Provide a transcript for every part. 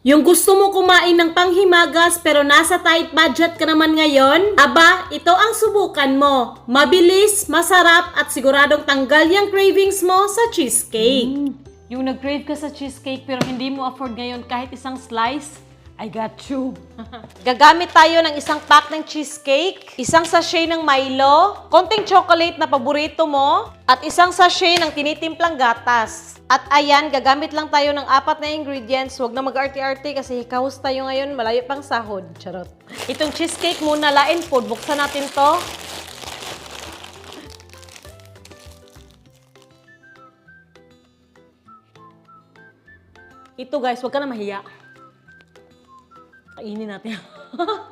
Yung gusto mo kumain ng panghimagas pero nasa tight budget ka naman ngayon? Aba, ito ang subukan mo. Mabilis, masarap at siguradong tanggal yung cravings mo sa cheesecake. Yung nag-crave ka sa cheesecake pero hindi mo afford ngayon kahit isang slice, I got you. Gagamit tayo ng isang pack ng cheesecake, isang sachet ng Milo, konting chocolate na paborito mo, at isang sachet ng tinitimplang gatas. At ayan, gagamit lang tayo ng apat na ingredients. Huwag na mag-arte-arte kasi hikahos tayo ngayon, malayo pang sahod. Charot. Itong cheesecake muna, lain food. Buksan natin to. Ito guys, huwag ka na mahiya. Kainin natin.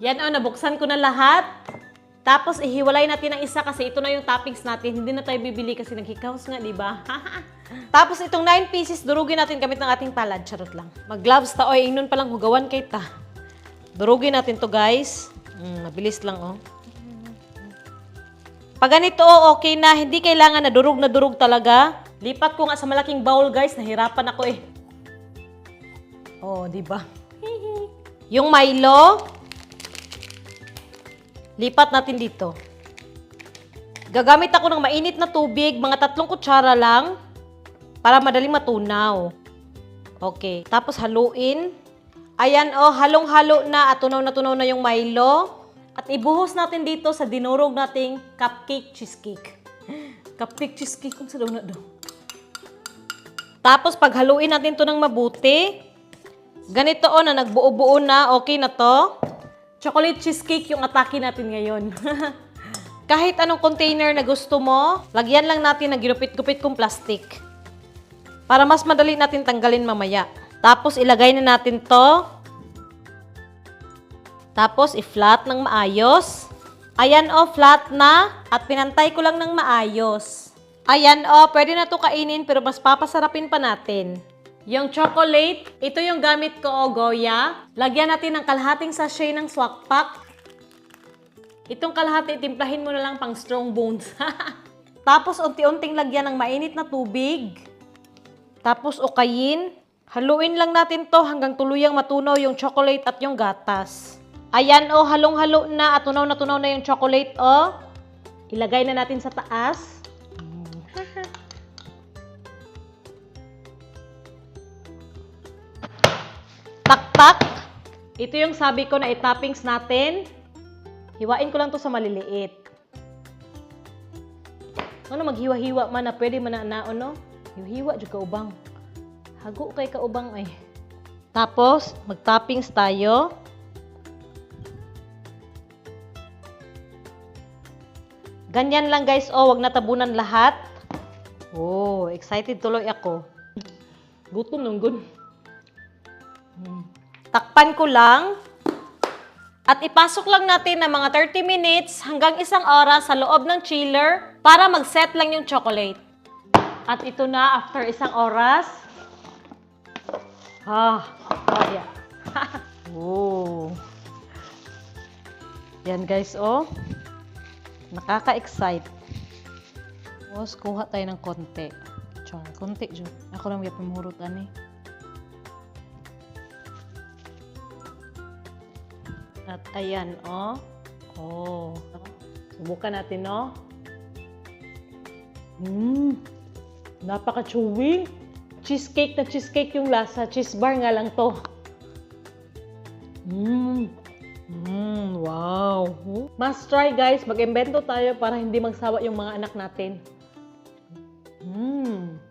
Yan o, nabuksan ko na lahat. Tapos ihiwalay natin ang isa kasi ito na yung toppings natin. Hindi na tayo bibili kasi naghikaos nga, di ba? Tapos itong 9 pieces, durugin natin gamit ng ating palad. Charot lang. Mag-gloves ta. Oy, ingnon palang hugawan kay ta. Durugin natin to guys. Mm, mabilis lang oh. Pag ganito, oh, okay na. Hindi kailangan na durug na durug talaga. Lipat ko nga sa malaking bowl, guys. Nahirapan ako eh. Oh, di ba? Yung Milo, lipat natin dito. Gagamit ako ng mainit na tubig, mga tatlong kutsara lang, para madaling matunaw. Okay, tapos haluin. Ayan, oh, halong-halo na at tunaw na tunaw na yung Milo. At ibuhos natin dito sa dinurog nating cupcake cheesecake. Cupcake cheesecake, kung sa daw na daw. Tapos paghaluin natin to ng mabuti. Ganito o na nagbuo-buo na, okay na to. Chocolate cheesecake yung atake natin ngayon. Kahit anong container na gusto mo, lagyan lang natin ng ginupit-gupit kong plastic. Para mas madali natin tanggalin mamaya. Tapos ilagay na natin to. Tapos i-flat ng maayos. Ayan o, flat na. At pinantay ko lang ng maayos. Ayan o, pwede na to kainin pero mas papasarapin pa natin. Yung chocolate, ito yung gamit ko o Goya. Lagyan natin ng kalahating sachet ng swak pack. Itong kalahati, timplahin mo na lang pang strong bones. Tapos unti-unting lagyan ng mainit na tubig. Tapos okayin. Haluin lang natin to hanggang tuluyang matunaw yung chocolate at yung gatas. Ayan o, halong-halo na at tunaw na tunaw na yung chocolate o. Ilagay na natin sa taas. Taktak. Ito yung sabi ko na i-toppings natin. Hiwain ko lang to sa maliliit. Ano maghiwa-hiwa man na pwede man na naon no? Hiwa jud ka ubang. Hago kay ka ubang ay. Tapos mag-toppings tayo. Ganyan lang guys, oh, wag natabunan lahat. Oh, excited tuloy ako. Gutom nung gun. Hmm. Takpan ko lang. At ipasok lang natin ng mga 30 minutes hanggang isang oras sa loob ng chiller para mag-set lang yung chocolate. At ito na, after isang oras. Ah, kaya. oh. Yan guys, oh. Nakaka-excite. Tapos, kuha tayo ng konti. Char, konti dyan. Ako lang yung pamurot, ani. At ayan, oh. Oh. Subukan natin, no? Mmm. Napaka-chewy. Cheesecake na cheesecake yung lasa. Cheese bar nga lang to. Mmm. Mmm, wow. Must try guys, mag-invento tayo para hindi magsawa yung mga anak natin. Mmm.